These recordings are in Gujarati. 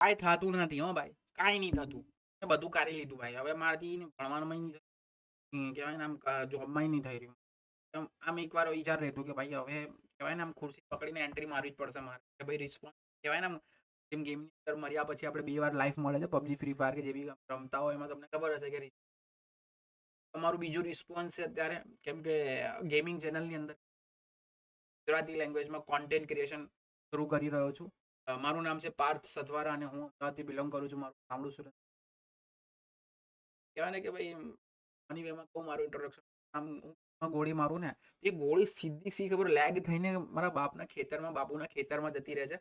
કાંઈ થતું નથી, હો ભાઈ. કાંઈ નહીં થતું. બધું કાઢી લીધું ભાઈ. હવે મારાથી ભણવાનું કહેવાય ને આમ જોબમાં નહીં થઈ રહ્યું. એમ, આમ એકવાર વિચાર રહેતું કે ભાઈ હવે કહેવાય ને આમ ખુરશી પકડીને એન્ટ્રી મારવી જ પડશે મારે. કે ભાઈ રિસ્પોન્સ કહેવાય ને આમ, જેમ ગેમની અંદર મર્યા પછી આપણે બે વાર લાઈફ મળે છે. પબજી ફ્રી ફાયર કે જે બી રમતા હોય એમાં તમને ખબર હશે કે તમારું બીજું રિસ્પોન્સ છે અત્યારે, કેમ કે ગેમિંગ ચેનલની અંદર ગુજરાતી લેંગ્વેજમાં કોન્ટેન્ટ ક્રિએશન શરૂ કરી રહ્યો છું. મારું નામ છે પાર્થ સથવારા અને હું અમદાવાદથી બિલોંગ કરું છું. મારું ગામડું સુરત. કહેવાય ને કે ભાઈ મની વેમાં કહું મારું ઇન્ટ્રોડક્શન ગોળી મારું ને એ ગોળી સીધી સી ખબર લેગ થઈને મારા બાપના ખેતરમાં, બાપુના ખેતરમાં જતી રહે છે.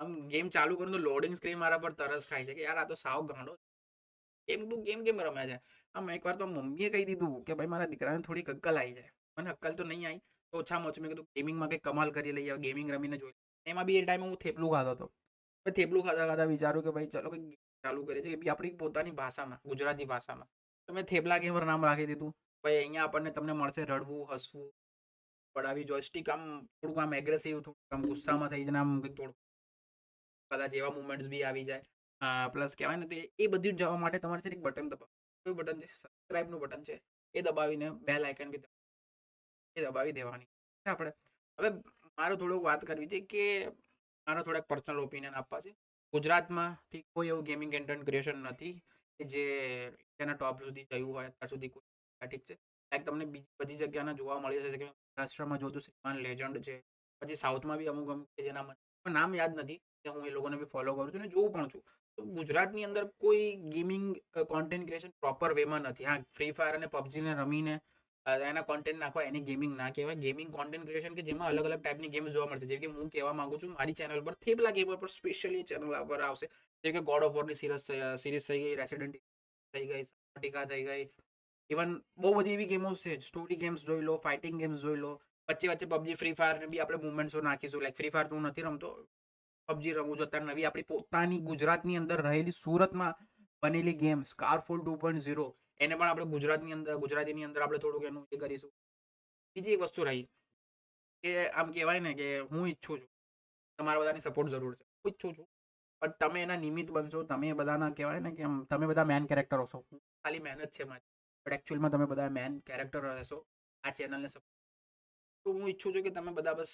આમ ગેમ ચાલુ કરું તો લોડિંગ સ્ક્રીન મારા પર તરસ ખાય છે કે યાર, આ તો સાવ ગાંડો એમ, તું ગેમ કેમ રમે છે? આમ, એકવાર તો મમ્મીએ કહી દીધું કે ભાઈ, મારા દીકરાને થોડીક અક્કલ આવી જાય. મને અક્કલ તો નહીં આવી. તો ઓછામાં ઓછું મેં કીધું ગેમિંગમાં કંઈક કમાલ કરી લઈ લઈએ ગેમિંગ રમીને જોઈ. એમાં બી એ ટાઈમે હું થેપલું ખાતો હતો. થેપલું ખાતા ખાતા વિચાર્યું કે ભાઈ ચલો કંઈક ચાલુ કરીએ છીએ એ બી આપણી પોતાની ભાષામાં, ગુજરાતી ભાષામાં. તો મેં થેપલા ગેમર નામ રાખી દીધું. ભાઈ અહીંયા આપણને તમને મળશે રડવું, હસવું, પડાવી જોયસ્ટિક આમ થોડુંક આમ એગ્રેસિવ થોડુંક આમ ગુસ્સામાં થઈ જાય આમ કંઈક થોડું કદાચ એવા મુમેન્ટ્સ બી આવી જાય. પ્લસ કહેવાય ને તો એ- બધું જવા માટે તમારે છે એક બટન દબાવ કયું બટન છે? સબસ્ક્રાઇબનું બટન છે. એ દબાવીને બેલ આઇકન બી એ દબાવી દેવાની. આપણે હવે મારે થોડુંક વાત કરવી છે કે મારા થોડાક પર્સનલ ઓપિનિયન આપવા છે. ગુજરાતમાંથી કોઈ એવું ગેમિંગ કન્ટેન્ટ ક્રિએશન નથી કે જે ઇન્ડિયાના ટોપ સુધી ગયું હોય, અત્યાર સુધી કોઈ ઠીક છે. લાઈક તમને બીજી બધી જગ્યાના જોવા મળી જશે કે મહારાષ્ટ્રમાં જોતું શ્રીમાન લેજન્ડ છે, પછી સાઉથમાં બી અમુક અમુક જેના મને નામ યાદ નથી કે હું એ લોકોને બી ફોલો કરું છું ને જોઉં પણ છું. તો ગુજરાતની અંદર કોઈ ગેમિંગ કોન્ટેન્ટ ક્રિએશન પ્રોપર વેમાં નથી. હા ફ્રી ફાયર અને પબજીને રમીને એના કોન્ટેન્ટ નાખવા, એને ગેમિંગ ના કહેવાય. ગેમિંગ કોન્ટેન્ટ ક્રિએશન કે જેમાં અલગ અલગ ટાઈપની ગેમ્સ જોવા મળશે. જેમ કે હું કહેવા માંગુ છું, મારી ચેનલ પર થેપલા ગેમર પર સ્પેશિયલી ચેનલ પર આવશે. જેમ કે ગોડ ઓફ વોરની સિરીઝ સિરીઝ થઈ ગઈ રેસિડેન્ટ થઈ ગઈ સબનોટિકા થઈ ગઈ. ઇવન બહુ બધી એવી ગેમો છે. સ્ટોરી ગેમ્સ જોઈ લો ફાઇટિંગ ગેમ્સ જોઈ લો. વચ્ચે વચ્ચે પબજી ફ્રી ફાયરને બી આપણે મુવમેન્ટ્સો નાખીશું. લાઈક ફ્રી ફાયર તો હું નથી રમતો. પબજી રમું છું. અત્યારે નવી આપણી પોતાની ગુજરાતની અંદર રહેલી સુરતમાં બનેલી game Scarfall two point zero એને પણ આપણે ગુજરાતની અંદર, ગુજરાતીની અંદર આપણે થોડુંક એનું એ કરીશું. બીજી એક વસ્તુ રહી કે આમ કહેવાય ને કે હું ઈચ્છું છું. તમારા બધાની સપોર્ટ જરૂર છે. હું ઈચ્છું છું. પણ તમે એના નિમિત્ત બનશો, તમે બધાના કહેવાય ને કે તમે બધા મેન કેરેક્ટર હશો. ખાલી મહેનત છે મારી. બટ એકચ્યુઅલમાં તમે બધા મેન કેરેક્ટર રહેશો. આ ચેનલને તો હું ઈચ્છું છું કે તમે બધા બસ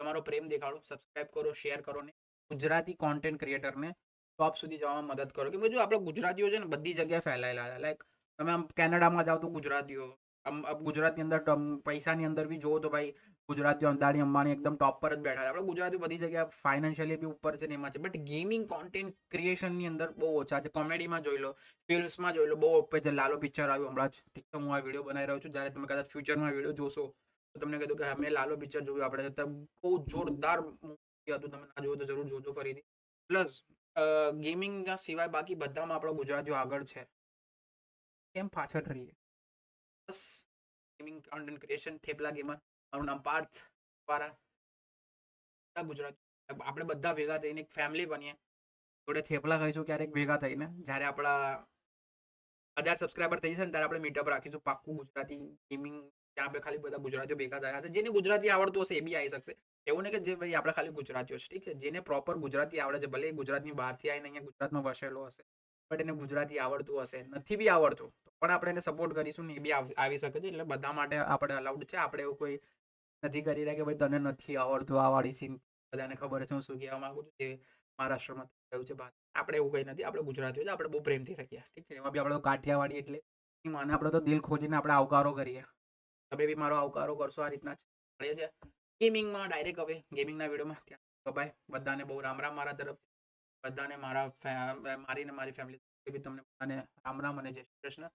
તમારો પ્રેમ દેખાડો સબસ્ક્રાઇબ કરો શેર કરો ને ગુજરાતી કોન્ટેન્ટ ક્રિએટરને ટોપ સુધી જવામાં મદદ કરો. કેમ કે જો આપણે ગુજરાતીઓ છે ને બધી જગ્યાએ ફેલાયેલા લાઈક તમે આમ કેનેડામાં જાઓ તો ગુજરાતીઓ, આમ ગુજરાતની અંદર પૈસાની અંદર બી જોવો તો ભાઈ, ગુજરાતીઓ અંદાણી અંબાણી એકદમ ટોપ પર જ બેઠા છે. આપણે ગુજરાતીઓ બધી જગ્યાએ ફાઇનાન્શિયલી બી ઉપર છે ને એમાં છે. બટ ગેમિંગ કોન્ટેન્ટ ક્રિએશનની અંદર બહુ ઓછા છે. કોમેડીમાં જોઈ લો ફિલ્મ્સમાં જોઈ લો, બહુ ઓપે છે. લાલો પિક્ચર આવ્યું હમણાં જ. ઠીક છે, હું આ વીડિયો બનાવી રહ્યો છું. જ્યારે તમે કદાચ ફ્યુચરમાં વીડિયો જોશો, તો તમને કીધું કે મેં લાલો પિક્ચર જોયું આપણે બહુ જોરદાર મૂવી હતું. તમે ના જોયું તો જરૂર જોજો ફરીથી. પ્લસ ગેમિંગના સિવાય બાકી બધામાં આપણો ગુજરાતીઓ આગળ છે. કેમ પાછળ રહીએ? બસ gaming content creation Thepla gamer મારું નામ પાર્થ દ્વારા ગુજરાતી. આપણે બધા ભેગા થઈને એક ફેમિલી બનીએ. જોડે થેપલા ખાઈશું, ક્યારેક ભેગા થઈને. જ્યારે આપણા હજાર સબસ્ક્રાઈબર થઈ જશે ને, ત્યારે આપણે મીટઅપ રાખીશું. પાક્કું ગુજરાતી ગેમિંગ ત્યાં આપણે ખાલી બધા ગુજરાતીઓ ભેગા થયા છે જેને ગુજરાતી આવડતું હશે એ બી આવી શકશે. એવું નહીં કે જે ભાઈ આપણે ખાલી ગુજરાતીઓ છે ઠીક છે? જેને પ્રોપર ગુજરાતી આવડે છે, ભલે ગુજરાતની બહારથી આવીને અહીંયા ગુજરાતમાં વસેલો હશે. બટ એને ગુજરાતી આવડતું હશે. નથી બી આવડતું પણ આપણે એને સપોર્ટ કરીશું ને એ બી આવી શકે છે. એટલે બધા માટે આપણે અલાઉડ છે. આપણે એવું કોઈ નથી કરી રહ્યા કે ભાઈ તને નથી આવડતું આ વાળી સીન બધાને ખબર છે હું શું કહેવા માંગુ છું જે મહારાષ્ટ્રમાં થયું છે આપણે એવું કંઈ નથી. આપણે ગુજરાતીઓ છે આપણે બહુ પ્રેમથી રહીએ. ઠીક છે? એમાં બી આપણે કાઠિયાવાડી એટલે મને આપણે તો દિલ ખોજીને આપણે આવકારો કરીએ. તમે બી મારો આવકારો કરશો આ રીતના છે ગેમિંગમાં ડાયરેક્ટ હવે. ગેમિંગના વિડીયોમાં. ત્યાં. બાય બધાને બહુ રામ રામ મારા તરફ બધાને મારા મારી ને મારી ફેમિલી બી તમને બધાને રામ રામ અને જય શ્રી કૃષ્ણ.